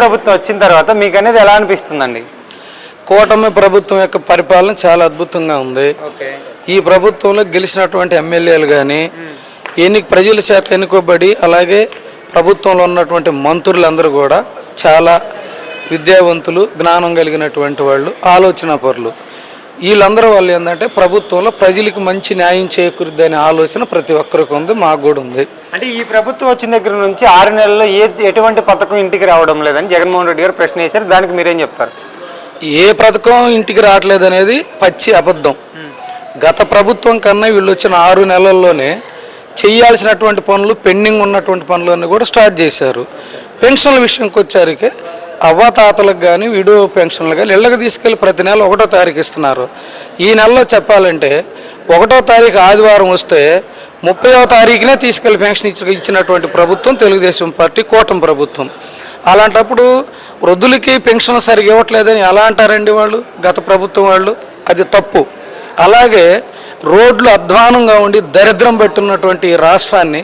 ప్రభుత్వం వచ్చిన తర్వాత మీకు అనేది ఎలా అనిపిస్తుందండి? కూటమి ప్రభుత్వం యొక్క పరిపాలన చాలా అద్భుతంగా ఉంది. ఈ ప్రభుత్వంలో గెలిచినటువంటి ఎమ్మెల్యేలు కానీ ఎన్ని ప్రజల చేత ఎన్నుకోబడి అలాగే ప్రభుత్వంలో ఉన్నటువంటి మంత్రులందరూ కూడా చాలా విద్యావంతులు జ్ఞానం కలిగినటువంటి వాళ్ళు ఆలోచన పరులు వీళ్ళందరూ వాళ్ళు ఏంటంటే ప్రభుత్వంలో ప్రజలకు మంచి న్యాయం చేకూరుద్ది అనే ఆలోచన ప్రతి ఒక్కరికి ఉంది మాకు కూడా ఉంది. అంటే ఈ ప్రభుత్వం వచ్చిన దగ్గర నుంచి ఆరు నెలల్లో ఏ ఎటువంటి పథకం ఇంటికి రావడం లేదని జగన్మోహన్ రెడ్డి గారు ప్రశ్న వేశారు. దానికి మీరేం చెప్తారు? ఏ పథకం ఇంటికి రావట్లేదు అనేది పచ్చి అబద్ధం. గత ప్రభుత్వం కన్నా వీళ్ళు వచ్చిన ఆరు నెలల్లోనే చేయాల్సినటువంటి పనులు పెండింగ్ ఉన్నటువంటి పనులన్నీ కూడా స్టార్ట్ చేశారు. పెన్షన్ల విషయంకి వచ్చారికి అవ్వాతాతలకు కానీ విడో పెన్షన్లు కానీ ఇళ్ళకి తీసుకెళ్ళి ప్రతి నెల ఒకటో తారీఖు ఇస్తున్నారు. ఈ నెలలో చెప్పాలంటే ఒకటో తారీఖు ఆదివారం వస్తే ముప్పైవ తారీఖునే తీసుకెళ్ళి పెన్షన్ ఇచ్చి ఇచ్చినటువంటి ప్రభుత్వం తెలుగుదేశం పార్టీ కూటమి ప్రభుత్వం. అలాంటప్పుడు వృద్ధులకి పెన్షన్ సరిగా ఇవ్వట్లేదని ఎలా అంటారండి వాళ్ళు? గత ప్రభుత్వం వాళ్ళు? అది తప్పు. అలాగే రోడ్లు అధ్వానంగా ఉండి దరిద్రం పెట్టున్నటువంటి రాష్ట్రాన్ని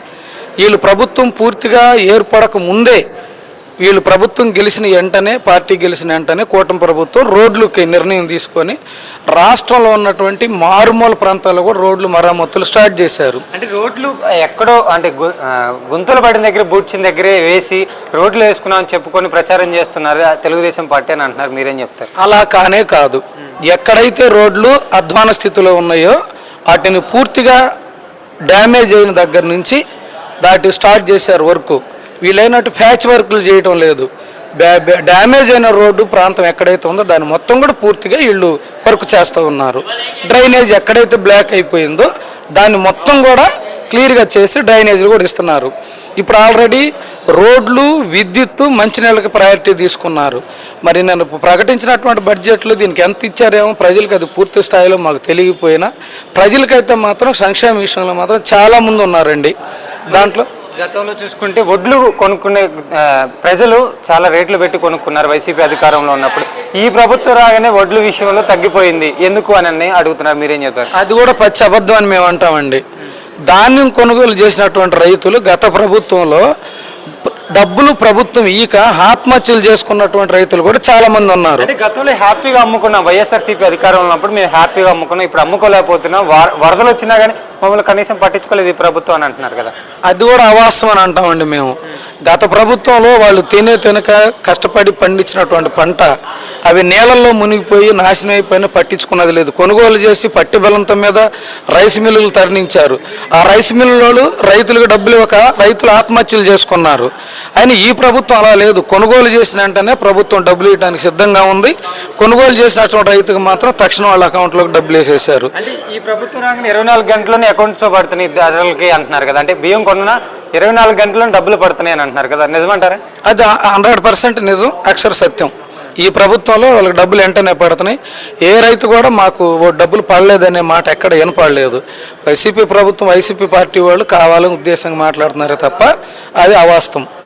వీళ్ళు ప్రభుత్వం పూర్తిగా ఏర్పడక ముందే వీళ్ళు ప్రభుత్వం గెలిచిన వెంటనే పార్టీ గెలిచిన వెంటనే కూటమి ప్రభుత్వం రోడ్లకి నిర్ణయం తీసుకొని రాష్ట్రంలో ఉన్నటువంటి మారుమూల ప్రాంతాల్లో కూడా రోడ్లు మరమ్మతులు స్టార్ట్ చేశారు. అంటే రోడ్లు ఎక్కడో అంటే గుంతలు పడిన దగ్గర బూడ్చిన దగ్గరే వేసి రోడ్లు వేసుకున్నామని చెప్పుకొని ప్రచారం చేస్తున్నారు. తెలుగుదేశం పార్టీ అని అంటున్నారు. మీరేం చెప్తారు? అలా కానే కాదు. ఎక్కడైతే రోడ్లు అధ్వాన స్థితిలో ఉన్నాయో వాటిని పూర్తిగా డ్యామేజ్ అయిన దగ్గర నుంచి దాటి స్టార్ట్ చేశారు వర్క్. వీలైనట్టు ప్యాచ్ వర్క్లు చేయటం లేదు. డ్యామేజ్ అయిన రోడ్డు ప్రాంతం ఎక్కడైతే ఉందో దాన్ని మొత్తం కూడా పూర్తిగా వీళ్ళు వర్క్ చేస్తూ ఉన్నారు. డ్రైనేజ్ ఎక్కడైతే బ్లాక్ అయిపోయిందో దాన్ని మొత్తం కూడా క్లియర్గా చేసి డ్రైనేజీలు కూడా ఇస్తున్నారు. ఇప్పుడు ఆల్రెడీ రోడ్లు విద్యుత్తు మంచినీళ్ళకి ప్రయారిటీ తీసుకున్నారు. మరి నేను ప్రకటించినటువంటి బడ్జెట్లో దీనికి ఎంత ఇచ్చారేమో ప్రజలకు అది పూర్తి స్థాయిలో మాకు తెలియకపోయినా ప్రజలకైతే మాత్రం సంక్షేమ విషయంలో మాత్రం చాలా ముందు ఉన్నారండి దాంట్లో గతంలో చూసుకుంటే వడ్లు కొనుక్కునే ప్రజలు చాలా రేట్లు పెట్టి కొనుక్కున్నారు వైసీపీ అధికారంలో ఉన్నప్పుడు. ఈ ప్రభుత్వం రాగానే వడ్లు విషయంలో తగ్గిపోయింది. ఎందుకు అని అడుగుతున్నారు. మీరేం చెప్తారు అది కూడా పచ్చి అబద్ధం అని మేము అంటామండి. ధాన్యం కొనుగోలు చేసినటువంటి రైతులు గత ప్రభుత్వంలో డబ్బులు ప్రభుత్వం ఈక ఆత్మహత్యలు చేసుకున్నటువంటి రైతులు కూడా చాలా మంది ఉన్నారు. అంటే గతంలో హ్యాపీగా అమ్ముకున్నాం వైఎస్ఆర్సీపీ అధికారంలో ఉన్నప్పుడు మేము హ్యాపీగా అమ్ముకున్నాం ఇప్పుడు అమ్ముకోలేకపోతున్నాం. వర- వరదలు వచ్చినా కానీ మమ్మల్ని కనీసం పట్టించుకోలేదు ఈ ప్రభుత్వం అని అంటున్నారు కదా. అది కూడా అవాస్తవం అని అంటామండి మేము. గత ప్రభుత్వంలో వాళ్ళు తినే తినక కష్టపడి పండించినటువంటి పంట అవి నీళ్ళల్లో మునిగిపోయి నాశనం అయిపోయిన పట్టించుకున్నది లేదు. కొనుగోలు చేసి పట్టి బలంతం మీద రైస్ మిల్లులు తరలించారు. ఆ రైస్ మిల్లులు రైతులకు డబ్బులు ఇవ్వక రైతులు ఆత్మహత్యలు చేసుకున్నారు. అయినా ఈ ప్రభుత్వం అలా లేదు. కొనుగోలు చేసిన వెంటనే ప్రభుత్వం డబ్బులు ఇవ్వడానికి సిద్ధంగా ఉంది. కొనుగోలు చేసినటువంటి రైతుకు మాత్రం తక్షణం వాళ్ళ అకౌంట్లోకి డబ్బులు వేసేసారు. ఈ ప్రభుత్వం రాగానే ఇరవై నాలుగు గంటల్లోనే అకౌంట్స్ పడుతున్నాయి అంటున్నారు కదా. అంటే బియ్యం కొన్నా ఇరవై నాలుగు గంటల్లో డబ్బులు పడుతున్నాయని అంటున్నారు కదా నిజమంటారా? అది హండ్రెడ్ పర్సెంట్ నిజం అక్షర సత్యం. ఈ ప్రభుత్వంలో వాళ్ళకి డబ్బులు వెంటనే పడుతున్నాయి. ఏ రైతు కూడా మాకు ఓ డబ్బులు పడలేదనే మాట ఎక్కడ వినపడలేదు. వైసీపీ ప్రభుత్వం వైసీపీ పార్టీ వాళ్ళు కావాలని ఉద్దేశంగా మాట్లాడుతున్నారే తప్ప అది అవాస్తవం.